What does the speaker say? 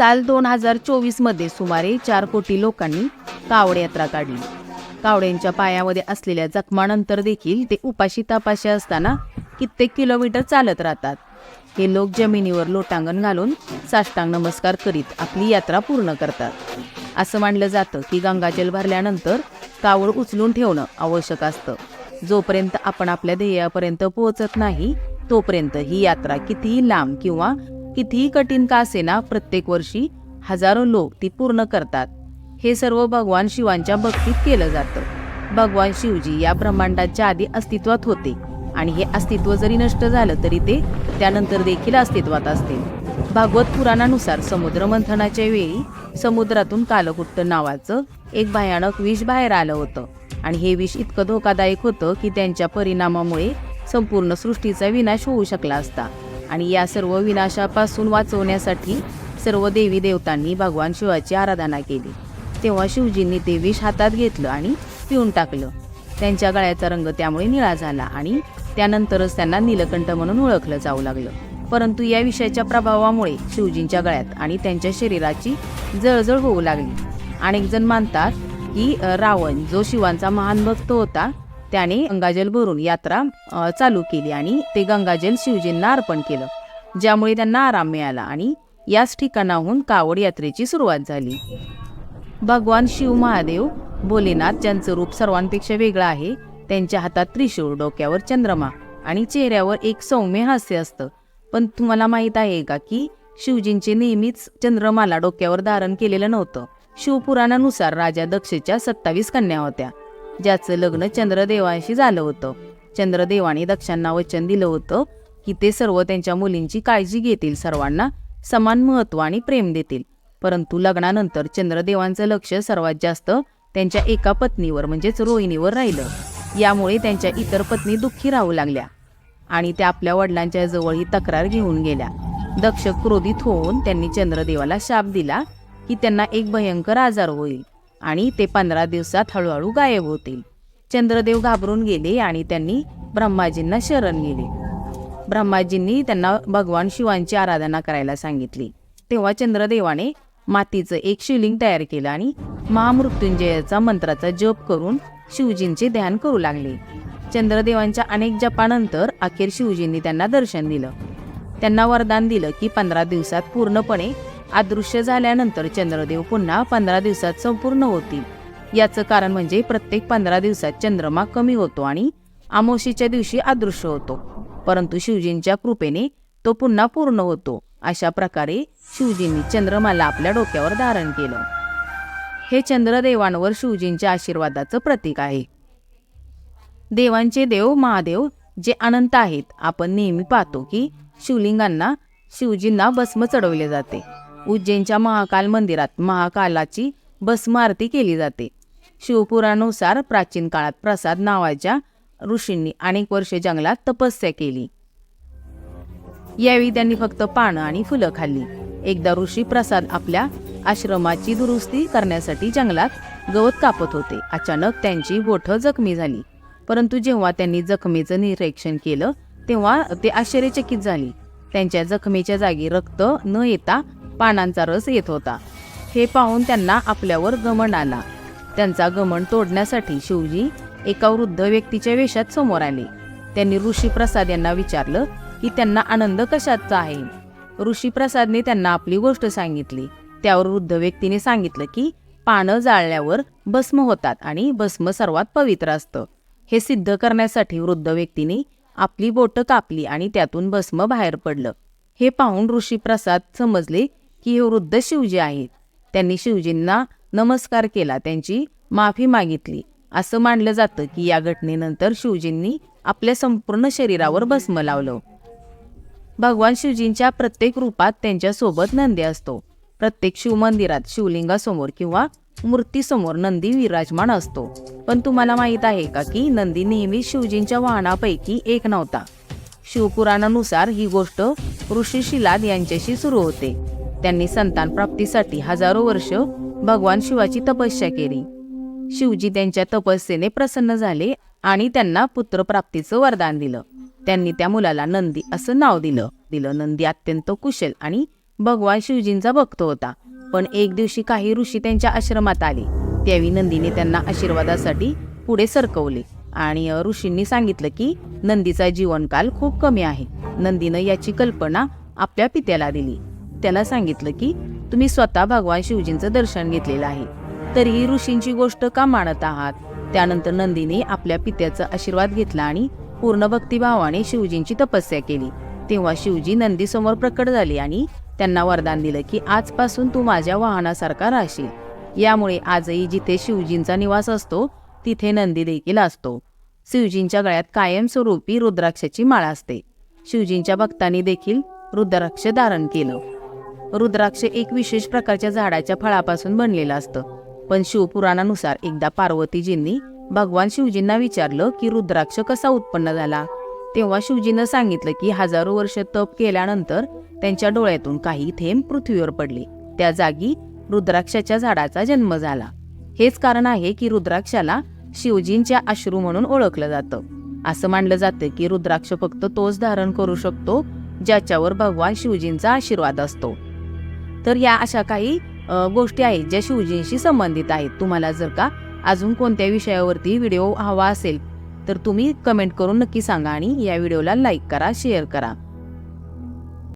साल दोन हजार चोवीसमध्ये सुमारे चार कोटी लोकांनी कावड यात्रा काढली. कावड्यांच्या पायामध्ये असलेल्या जखमानंतर देखील ते उपाशी तापाशी असताना कित्येक किलोमीटर चालत राहतात. हे लोक जमिनीवर लोटांगण घालून साष्टांग नमस्कार करीत आपली यात्रा पूर्ण करतात. असं मानलं जातं की गंगाजल भरल्यानंतर कावड उचलून ठेवणं आवश्यक असतं. जोपर्यंत आपण आपल्या ध्येयापर्यंत पोहोचत नाही तोपर्यंत ही यात्रा कितीही लांब किंवा कितीही कठीण का असेना प्रत्येक वर्षी हजारो लोक ती पूर्ण करतात. हे सर्व भगवान शिवांच्या भक्तीत केलं जातं. भगवान शिवजी या ब्रह्मांडाच्या आधी अस्तित्वात होते आणि हे अस्तित्व जरी नष्ट झालं तरी ते त्यानंतर देखील अस्तित्वात असते. भागवत पुराणानुसार समुद्र मंथनाच्या वेळी समुद्रातून कालकुट्ट नावाचं एक भयानक विष बाहेर आलं होतं आणि हे विष इतकं धोकादायक होतं की त्यांच्या परिणामामुळे संपूर्ण सृष्टीचा विनाश होऊ शकला असता. आणि या सर्व विनाशापासून वाचवण्यासाठी सर्व देवी देवतांनी भगवान शिवाची आराधना केली. तेव्हा शिवजींनी ते विष हातात घेतलं आणि पिऊन टाकलं. त्यांच्या गळ्याचा रंग त्यामुळे निळा झाला आणि त्यानंतरच त्यांना नीलकंठ म्हणून ओळखलं जाऊ लागलं. परंतु या विषयाच्या प्रभावामुळे शिवजींच्या गळ्यात आणि त्यांच्या शरीराची जळजळ होऊ लागली. अनेक जण मानतात की रावण जो शिवांचा महान भक्त होता त्याने गंगाजल भरून यात्रा चालू केली आणि ते गंगाजल शिवजींना अर्पण केलं. ज्यामुळे त्यांना आराम मिळाला आणि याच ठिकाणाहून कावड यात्रेची सुरुवात झाली. भगवान शिव महादेव भोलेनाथ ज्यांचं रूप सर्वांपेक्षा वेगळं आहे त्यांच्या हातात त्रिशूळ डोक्यावर चंद्रमा आणि चेहऱ्यावर एक सौम्य हास्य असतं. पण तुम्हाला माहीत आहे का की शिवजींचे नेहमीच चंद्रमाला डोक्यावर धारण केलेलं नव्हतं. शिवपुराणानुसार राजा दक्षच्या सत्तावीस कन्या होत्या. ज्याचं लग्न चंद्रदेवांशी झालं होतं. चंद्रदेवाने दक्षांना वचन दिलं होतं की ते सर्व त्यांच्या मुलींची काळजी घेतील सर्वांना समान महत्त्व आणि प्रेम देतील. परंतु लग्नानंतर चंद्रदेवांचं लक्ष सर्वात जास्त त्यांच्या एका पत्नीवर म्हणजेच रोहिणीवर राहिलं. यामुळे त्यांच्या इतर पत्नी दुःखी राहू लागल्या आणि त्या आपल्या वडिलांच्या जवळ ही तक्रार घेऊन गेल्या. दक्ष क्रोधित होऊन त्यांनी चंद्रदेवाला शाप दिला की त्यांना एक भयंकर आजार होईल. आणि ते पंधरा दिवसात हळूहळू गायब होतील. चंद्रदेव घाबरून गेले आणि त्यांनी ब्रह्माजींना शरण गेले. ब्रह्माजींनी त्यांना भगवान शिवांची आराधना करायला सांगितली. तेव्हा चंद्रदेवाने मातीचं एक शिवलिंग तयार केलं आणि महामृत्युंजयाचा मंत्राचा जप करून शिवजींचे ध्यान करू लागले. चंद्रदेवांच्या अनेक जपानंतर अखेर शिवजींनी त्यांना दर्शन दिलं. त्यांना वरदान दिलं की पंधरा दिवसात पूर्णपणे अदृश्य झाल्यानंतर चंद्रदेव पुन्हा पंधरा दिवसात संपूर्ण होतील. याचं कारण म्हणजे प्रत्येक पंधरा दिवसात चंद्रमा कमी होतो आणि अमावशीच्या दिवशी अदृश्य होतो. परंतु शिवजींच्या कृपेने तो पुन्हा पूर्ण होतो. अशा प्रकारे शिवजींनी चंद्रमाला आपल्या डोक्यावर धारण केलं. हे चंद्रदेवांवर शिवजींच्या आशीर्वादाचं प्रतीक आहे. देवांचे देव महादेव जे अनंत आहेत आपण नेहमी पाहतो की शिवलिंगांना शिवजींना भस्म चढवले जाते. उज्जैनच्या महाकाल मंदिरात महाकालाची भस्म आरती केली जाते. शिवपुरानुसार प्राचीन काळात प्रसाद नावाच्या ऋषींनी अनेक वर्षे जंगलात तपस्या केली. यावेळी त्यांनी फक्त पानं आणि फुलं खाल्ली. एकदा ऋषी प्रसाद आपल्या आश्रमाची दुरुस्ती करण्यासाठी जंगलात गवत कापत होते. अचानक त्यांची बोठं जखमी झाली. परंतु जेव्हा त्यांनी जखमेचं निरीक्षण केलं तेव्हा ते आश्चर्यचकित झाली. त्यांच्या जखमेच्या जागी रक्त न येता पानांचा रस येत होता. हे पाहून त्यांना आपल्यावर गमन आला. त्यांचा गमन तोडण्यासाठी शिवजी एका वृद्ध व्यक्तीच्या वेशात समोर आले. त्यांनी ऋषी प्रसाद यांना विचारलं की त्यांना आनंद कशाचा आहे? ऋषी प्रसादने त्यांना आपली गोष्ट सांगितली. त्यावर वृद्ध व्यक्तीने सांगितलं की पानं जाळल्यावर भस्म होतात आणि भस्म सर्वात पवित्र असतं. हे सिद्ध करण्यासाठी वृद्ध व्यक्तीने आपली बोटं कापली आणि त्यातून भस्म बाहेर पडलं. हे पाहून ऋषी प्रसाद समजले की हे वृद्ध शिवजी आहेत. त्यांनी शिवजींना नमस्कार केला त्यांची माफी मागितली. असं मानलं जातं की या घटनेनंतर शिवजींनी आपल्या संपूर्ण शरीरावर भस्म लावलं. भगवान शिवजींच्या प्रत्येक रूपात त्यांच्यासोबत नंदी असतो. प्रत्येक शिवमंदिरात शिवलिंगासमोर किंवा मूर्तीसमोर नंदी विराजमान असतो. पण तुम्हाला माहीत आहे का की नंदी नेहमी शिवजींच्या वाहनापैकी एक नव्हता. शिवपुराणानुसार ही गोष्ट ऋषी शिलाद यांच्याशी सुरू होते. त्यांनी संतान प्राप्तीसाठी हजारो वर्ष भगवान शिवाची तपस्या केली. शिवजी त्यांच्या तपस्येने प्रसन्न झाले आणि त्यांना पुत्रप्राप्तीचं वरदान दिलं. त्यांनी त्या मुलाला नंदी असं नाव दिलं. दिलं नंदी अत्यंत कुशल आणि भगवान शिवजींचा भक्त होता. पण एक दिवशी काही ऋषी त्यांच्या आश्रमात आले. त्यावेळी नंदीने त्यांना आशीर्वादासाठी पुढे सरकवले आणि ऋषींनी सांगितलं की नंदीचा जीवनकाल खूप कमी आहे. नंदीनं याची कल्पना आपल्या पित्याला दिली. त्याला सांगितलं की तुम्ही स्वतः भगवान शिवजींचं दर्शन घेतलेलं आहे. तरीही ऋषींची गोष्ट का मानत आहात? त्यानंतर नंदीने आपल्या पित्याचा आशीर्वाद घेतला आणि पूर्ण भक्तिभावाने शिवजींची तपस्या केली. तेव्हा शिवजी नंदीसमोर प्रकट झाले आणि त्यांना वरदान दिलं की आजपासून तू माझ्या वाहनासारखा राहशील. यामुळे आजही जिथे शिवजींचा निवास असतो तिथे नंदी देखील असतो. शिवजींच्या गळ्यात कायमस्वरूपी रुद्राक्षाची माळ असते. शिवजींच्या भक्तांनी देखील रुद्राक्ष धारण केलं. रुद्राक्ष एक विशेष प्रकारच्या झाडाच्या फळापासून बनलेलं असतं. पण शिवपुराणानुसार एकदा पार्वतीजींनी भगवान शिवजींना विचारलं की रुद्राक्ष कसा उत्पन्न झाला? तेव्हा शिवजीनं सांगितलं की हजारो वर्ष तप केल्यानंतर त्यांच्या डोळ्यातून काही थेंब पृथ्वीवर पडले. त्या जागी रुद्राक्षाच्या झाडाचा जन्म झाला. हेच कारण आहे की रुद्राक्षाला शिवजींच्या अश्रू म्हणून ओळखलं जातं. असं मानलं जातं की रुद्राक्ष फक्त तोच धारण करू शकतो ज्याच्यावर भगवान शिवजींचा आशीर्वाद असतो. तर या अशा काही गोष्टी आहेत ज्या शिवजींशी संबंधित आहेत. तुम्हाला जर का अजून कोणत्या विषयावरती व्हिडिओ हवा असेल तर तुम्ही कमेंट करून नक्की सांगा आणि या व्हिडिओला लाईक करा शेअर करा.